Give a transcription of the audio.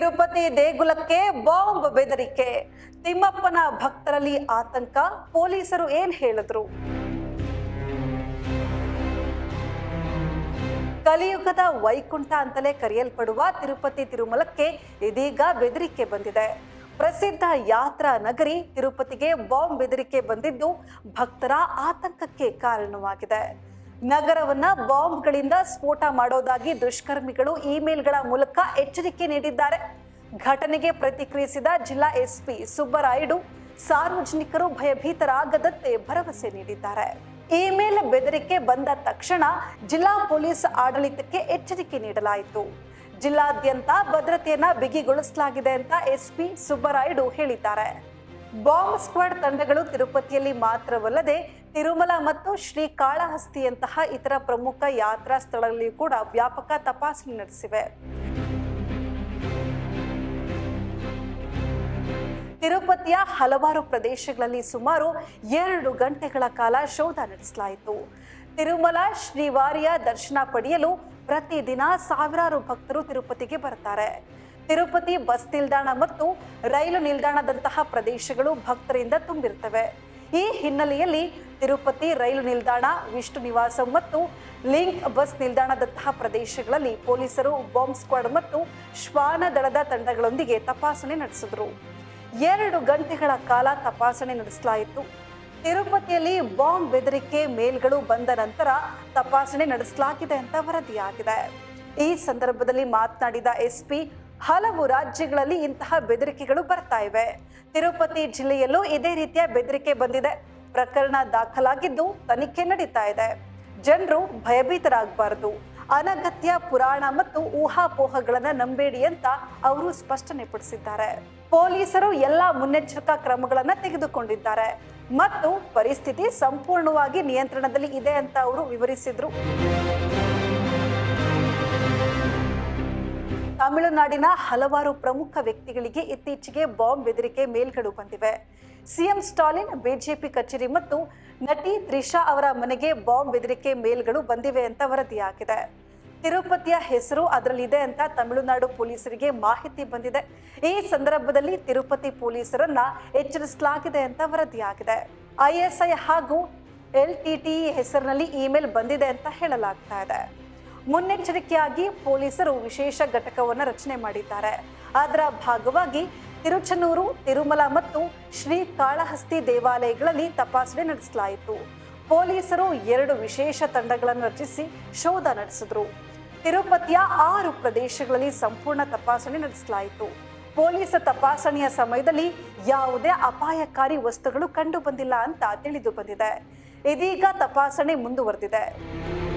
ತಿರುಪತಿ ದೇಗುಲಕ್ಕೆ ಬಾಂಬ್ ಬೆದರಿಕೆ. ತಿಮ್ಮಪ್ಪನ ಭಕ್ತರಲ್ಲಿ ಆತಂಕ, ಪೊಲೀಸರು ಏನ್ ಹೇಳಿದ್ರು? ಕಲಿಯುಗದ ವೈಕುಂಠ ಅಂತಲೇ ಕರೆಯಲ್ಪಡುವ ತಿರುಪತಿ ತಿರುಮಲಕ್ಕೆ ಇದೀಗ ಬೆದರಿಕೆ ಬಂದಿದೆ. ಪ್ರಸಿದ್ಧ ಯಾತ್ರಾ ನಗರಿ ತಿರುಪತಿಗೆ ಬಾಂಬ್ ಬೆದರಿಕೆ ಬಂದಿದ್ದು ಭಕ್ತರ ಆತಂಕಕ್ಕೆ ಕಾರಣವಾಗಿದೆ. ನಗರವನ್ನ ಬಾಂಬ್ಗಳಿಂದ ಸ್ಫೋಟ ಮಾಡೋದಾಗಿ ದುಷ್ಕರ್ಮಿಗಳು ಇಮೇಲ್ಗಳ ಮೂಲಕ ಎಚ್ಚರಿಕೆ ನೀಡಿದ್ದಾರೆ. ಘಟನೆಗೆ ಪ್ರತಿಕ್ರಿಯಿಸಿದ ಜಿಲ್ಲಾ ಎಸ್ಪಿ ಸುಬ್ಬರಾಯುಡು, ಸಾರ್ವಜನಿಕರು ಭಯಭೀತರಾಗದಂತೆ ಭರವಸೆ ನೀಡಿದ್ದಾರೆ. ಇಮೇಲ್ ಬೆದರಿಕೆ ಬಂದ ತಕ್ಷಣ ಜಿಲ್ಲಾ ಪೊಲೀಸ್ ಆಡಳಿತಕ್ಕೆ ಎಚ್ಚರಿಕೆ ನೀಡಲಾಯಿತು. ಜಿಲ್ಲಾದ್ಯಂತ ಭದ್ರತೆಯನ್ನ ಬಿಗಿಗೊಳಿಸಲಾಗಿದೆ ಅಂತ ಎಸ್ಪಿ ಸುಬ್ಬರಾಯುಡು ಹೇಳಿದ್ದಾರೆ. ಬಾಂಬ್ ಸ್ಕ್ವಾಡ್ ತಂಡಗಳು ತಿರುಪತಿಯಲ್ಲಿ ಮಾತ್ರವಲ್ಲದೆ ತಿರುಮಲ ಮತ್ತು ಶ್ರೀ ಕಾಳಹಸ್ತಿಯಂತಹ ಇತರ ಪ್ರಮುಖ ಯಾತ್ರಾ ಸ್ಥಳಗಳಲ್ಲಿಯೂ ಕೂಡ ವ್ಯಾಪಕ ತಪಾಸಣೆ ನಡೆಸಿವೆ. ತಿರುಪತಿಯ ಹಲವಾರು ಪ್ರದೇಶಗಳಲ್ಲಿ ಸುಮಾರು ಎರಡು ಗಂಟೆಗಳ ಕಾಲ ಶೋಧ ನಡೆಸಲಾಯಿತು. ತಿರುಮಲ, ಶ್ರೀವಾರಿಯ ದರ್ಶನ ಪಡೆಯಲು ಪ್ರತಿದಿನ ಸಾವಿರಾರು ಭಕ್ತರು ತಿರುಪತಿಗೆ ಬರ್ತಾರೆ ತಿರುಪತಿ ಬಸ್ ನಿಲ್ದಾಣ ಮತ್ತು ರೈಲು ನಿಲ್ದಾಣದಂತಹ ಪ್ರದೇಶಗಳು ಭಕ್ತರಿಂದ ತುಂಬಿರುತ್ತವೆ. ಈ ಹಿನ್ನೆಲೆಯಲ್ಲಿ ತಿರುಪತಿ ರೈಲು ನಿಲ್ದಾಣ, ವಿಷ್ಣು ನಿವಾಸ ಮತ್ತು ಲಿಂಕ್ ಬಸ್ ನಿಲ್ದಾಣದಂತಹ ಪ್ರದೇಶಗಳಲ್ಲಿ ಪೊಲೀಸರು, ಬಾಂಬ್ ಸ್ಕ್ವಾಡ್ ಮತ್ತು ಶ್ವಾನ ದಳದ ತಂಡಗಳೊಂದಿಗೆ ತಪಾಸಣೆ ನಡೆಸಿದ್ರು. ಎರಡು ಗಂಟೆಗಳ ಕಾಲ ತಪಾಸಣೆ ನಡೆಸಲಾಯಿತು. ತಿರುಪತಿಯಲ್ಲಿ ಬಾಂಬ್ ಬೆದರಿಕೆ ಮೇಲ್ಗಳು ಬಂದ ನಂತರ ತಪಾಸಣೆ ನಡೆಸಲಾಗಿದೆ ಅಂತ ವರದಿಯಾಗಿದೆ. ಈ ಸಂದರ್ಭದಲ್ಲಿ ಮಾತನಾಡಿದ ಎಸ್ಪಿ, ಹಲವು ರಾಜ್ಯಗಳಲ್ಲಿ ಇಂತಹ ಬೆದರಿಕೆಗಳು ಬರ್ತಾ ಇವೆ. ತಿರುಪತಿ ಜಿಲ್ಲೆಯಲ್ಲೂ ಇದೇ ರೀತಿಯ ಬೆದರಿಕೆ ಬಂದಿದೆ. ಪ್ರಕರಣ ದಾಖಲಾಗಿದ್ದು ತನಿಖೆ ನಡೀತಾ ಇದೆ. ಜನರು ಭಯಭೀತರಾಗಬಾರದು. ಅನಗತ್ಯ ಪುರಾಣ ಮತ್ತು ಊಹಾಪೋಹಗಳನ್ನ ನಂಬೇಡಿ ಅಂತ ಅವರು ಸ್ಪಷ್ಟನೆ ಪಡಿಸಿದ್ದಾರೆ. ಪೊಲೀಸರು ಎಲ್ಲಾ ಮುನ್ನೆಚ್ಚರಿಕಾ ಕ್ರಮಗಳನ್ನ ತೆಗೆದುಕೊಂಡಿದ್ದಾರೆ. ಮತ್ತು ಪರಿಸ್ಥಿತಿ ಸಂಪೂರ್ಣವಾಗಿ ನಿಯಂತ್ರಣದಲ್ಲಿ ಇದೆ ಅಂತ ಅವರು ವಿವರಿಸಿದ್ರು. ತಮಿಳುನಾಡಿನ ಹಲವಾರು ಪ್ರಮುಖ ವ್ಯಕ್ತಿಗಳಿಗೆ ಇತ್ತೀಚೆಗೆ ಬಾಂಬ್ ಬೆದರಿಕೆ ಮೇಲ್ಗಳು ಬಂದಿವೆ. ಸಿಎಂ ಸ್ಟಾಲಿನ್, ಬಿಜೆಪಿ ಕಚೇರಿ ಮತ್ತು ನಟಿ ತ್ರಿಷಾ ಅವರ ಮನೆಗೆ ಬಾಂಬ್ ಬೆದರಿಕೆ ಮೇಲ್ಗಳು ಬಂದಿವೆ ಅಂತ ವರದಿಯಾಗಿದೆ. ತಿರುಪತಿಯ ಹೆಸರು ಅದರಲ್ಲಿದೆ ಅಂತ ತಮಿಳುನಾಡು ಪೊಲೀಸರಿಗೆ ಮಾಹಿತಿ ಬಂದಿದೆ. ಈ ಸಂದರ್ಭದಲ್ಲಿ ತಿರುಪತಿ ಪೊಲೀಸರನ್ನ ಎಚ್ಚರಿಸಲಾಗಿದೆ ಅಂತ ವರದಿಯಾಗಿದೆ. ಐಎಸ್ಐ ಹಾಗೂ ಎಲ್ಟಿಟಿ ಹೆಸರಿನಲ್ಲಿ ಇಮೇಲ್ ಬಂದಿದೆ ಅಂತ ಹೇಳಲಾಗ್ತಾ ಇದೆ. ಮುನ್ನೆಚ್ಚರಿಕೆಯಾಗಿ ಪೊಲೀಸರು ವಿಶೇಷ ಘಟಕವನ್ನು ರಚನೆ ಮಾಡಿದ್ದಾರೆ. ಅದರ ಭಾಗವಾಗಿ ತಿರುಚನೂರು, ತಿರುಮಲ ಮತ್ತು ಶ್ರೀ ಕಾಳಹಸ್ತಿ ದೇವಾಲಯಗಳಲ್ಲಿ ತಪಾಸಣೆ ನಡೆಸಲಾಯಿತು. ಪೊಲೀಸರು ಎರಡು ವಿಶೇಷ ತಂಡಗಳನ್ನು ರಚಿಸಿ ಶೋಧ ನಡೆಸಿದ್ರು. ತಿರುಪತಿಯ ಆರು ಪ್ರದೇಶಗಳಲ್ಲಿ ಸಂಪೂರ್ಣ ತಪಾಸಣೆ ನಡೆಸಲಾಯಿತು. ಪೊಲೀಸ ತಪಾಸಣೆಯ ಸಮಯದಲ್ಲಿ ಯಾವುದೇ ಅಪಾಯಕಾರಿ ವಸ್ತುಗಳು ಕಂಡು ಬಂದಿಲ್ಲ ಅಂತ ತಿಳಿದು ಬಂದಿದೆ. ಇದೀಗ ತಪಾಸಣೆ ಮುಂದುವರೆದಿದೆ.